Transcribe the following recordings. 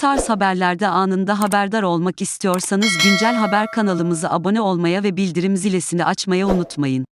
tarz haberlerde anında haberdar olmak istiyorsanız güncel haber kanalımıza abone olmaya ve bildirim zilesini açmayı unutmayın.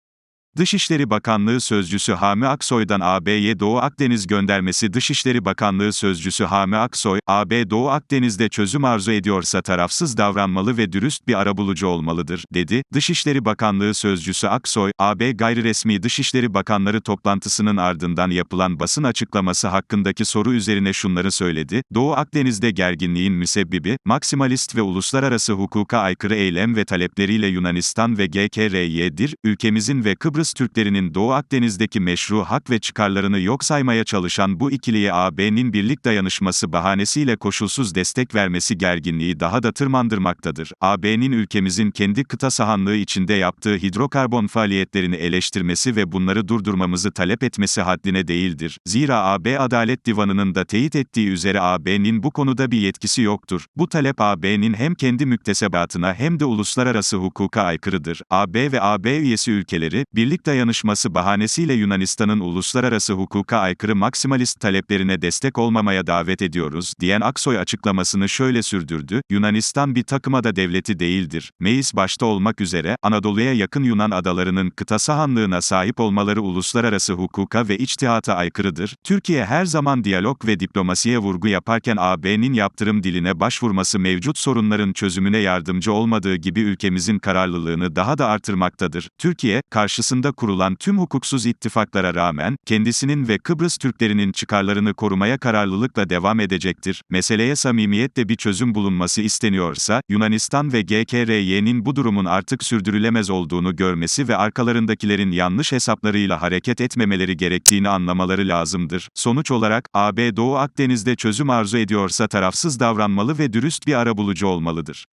Dışişleri Bakanlığı Sözcüsü Hami Aksoy'dan AB'ye Doğu Akdeniz göndermesi Dışişleri Bakanlığı Sözcüsü Hami Aksoy, AB Doğu Akdeniz'de çözüm arzu ediyorsa tarafsız davranmalı ve dürüst bir arabulucu olmalıdır, dedi. Dışişleri Bakanlığı Sözcüsü Aksoy, AB gayriresmi Dışişleri Bakanları toplantısının ardından yapılan basın açıklaması hakkındaki soru üzerine şunları söyledi. Doğu Akdeniz'de gerginliğin müsebbibi, maksimalist ve uluslararası hukuka aykırı eylem ve talepleriyle Yunanistan ve GKRY'dir. Ülkemizin ve Kıbrıs Türklerinin Doğu Akdeniz'deki meşru hak ve çıkarlarını yok saymaya çalışan bu ikiliye AB'nin birlik dayanışması bahanesiyle koşulsuz destek vermesi gerginliği daha da tırmandırmaktadır. AB'nin ülkemizin kendi kıta sahanlığı içinde yaptığı hidrokarbon faaliyetlerini eleştirmesi ve bunları durdurmamızı talep etmesi haddine değildir. Zira AB Adalet Divanı'nın da teyit ettiği üzere AB'nin bu konuda bir yetkisi yoktur. Bu talep AB'nin hem kendi müktesebatına hem de uluslararası hukuka aykırıdır. AB ve AB üyesi ülkeleri, birlik dayanışması bahanesiyle Yunanistan'ın uluslararası hukuka aykırı maksimalist taleplerine destek olmamaya davet ediyoruz, diyen Aksoy açıklamasını şöyle sürdürdü, Yunanistan bir takımada devleti değildir. Meis başta olmak üzere, Anadolu'ya yakın Yunan adalarının kıta sahanlığına sahip olmaları uluslararası hukuka ve içtihata aykırıdır. Türkiye her zaman diyalog ve diplomasiye vurgu yaparken AB'nin yaptırım diline başvurması mevcut sorunların çözümüne yardımcı olmadığı gibi ülkemizin kararlılığını daha da artırmaktadır. Türkiye, karşısında kurulan tüm hukuksuz ittifaklara rağmen, kendisinin ve Kıbrıs Türklerinin çıkarlarını korumaya kararlılıkla devam edecektir. Meseleye samimiyetle bir çözüm bulunması isteniyorsa, Yunanistan ve GKRY'nin bu durumun artık sürdürülemez olduğunu görmesi ve arkalarındakilerin yanlış hesaplarıyla hareket etmemeleri gerektiğini anlamaları lazımdır. Sonuç olarak, AB Doğu Akdeniz'de çözüm arzu ediyorsa tarafsız davranmalı ve dürüst bir arabulucu olmalıdır.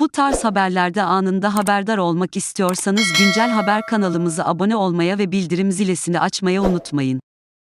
Bu tarz haberlerde anında haberdar olmak istiyorsanız güncel haber kanalımıza abone olmaya ve bildirim zilesini açmayı unutmayın.